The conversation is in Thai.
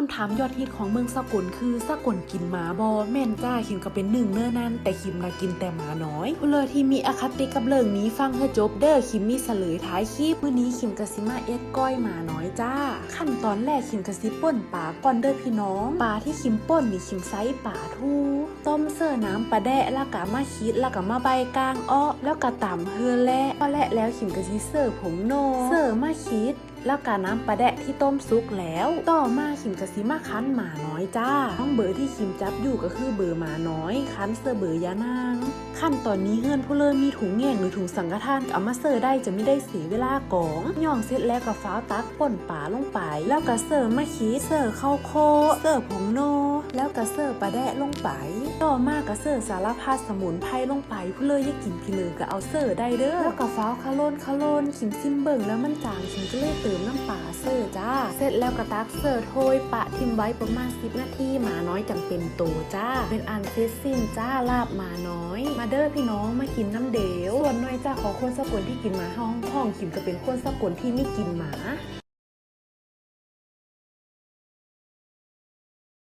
คำถามยอดฮิตของเมืองสกลคือสกลกินหมาบอแม่นจ้าคิมก็เป็นหนึ่งเนื้อนั้นแต่คิมนะกินแต่หมาน้อยผู้เลยที่มีอคติกับเรื่องนี้ฟังให้จบเด้อคิมมีเสลยท้ายคลิปมื้อนี้คิมกะสิมาเอ็ดก้อยหมาน้อยจ้า ขั้นตอนแรกคิมกะสิป่นปลาก่อนเด้อพี่น้องปลาที่คิมป่นนี่คิมไซส์ปลาทูต้มเสื้อน้ำปลาแดะแล้วก็มาคิดแล้วก็มาใบกลางอ้อแล้วก็ต่ำเฮือและพอและแล้วคิมกะสิเสิร์ฟผงโนเสิร์ฟมาคิด แล้วกาน้ำปลาแดะที่ต้มซุกแล้ว ต่อมาขิมกะซิมาคั้นหมาน้อยจ้าห้องเบอร์ที่ขิมจับอยู่ก็คือเบอร์หมาน้อยคั้นเสื้อเบอร์ยานาง ขั้นตอนนี้เฮือนผู้เริ่มมีถุงแง่งหรือถุงสังฆทานเอามาเสิร์ฟได้จะไม่ได้เสียเวลากองย่องเสร็จแล้วก็ฟ้าวตักป่นป่าลงไป แล้วก็เสิร์ฟมะขีเสิร์ฟข้าวโค เสิร์ฟผงโน แล้วก็เสิร์ฟปลาแดะลงไป ต่อมาก็เสิร์ฟสารพัดสมุนไพรลงไปผู้เลยอยากกินพี่เลยก็เอาเสิร์ฟได้เด้อแล้วก็ฟ้าวคาโลนคาโลนขิมซิมเบิ่งแล้วมันจางขิมก็เลยเติมน้ำปลาเสิร์จ้า เสร็จแล้วก็ตักเสิร์ทโทยปะทิมไว้ประมาณ 10 นาทีหมาน้อยจังเป็นโตจ้า เป็นอันเสร็จสิ้นจ้าลาบหมาน้อย มาเด้อพี่น้องมากินน้ำเดวส่วนน้อยจ้าขอคนสกลที่กินหมาห้องห้องขินก็เป็นคนสกลที่ไม่กินหมา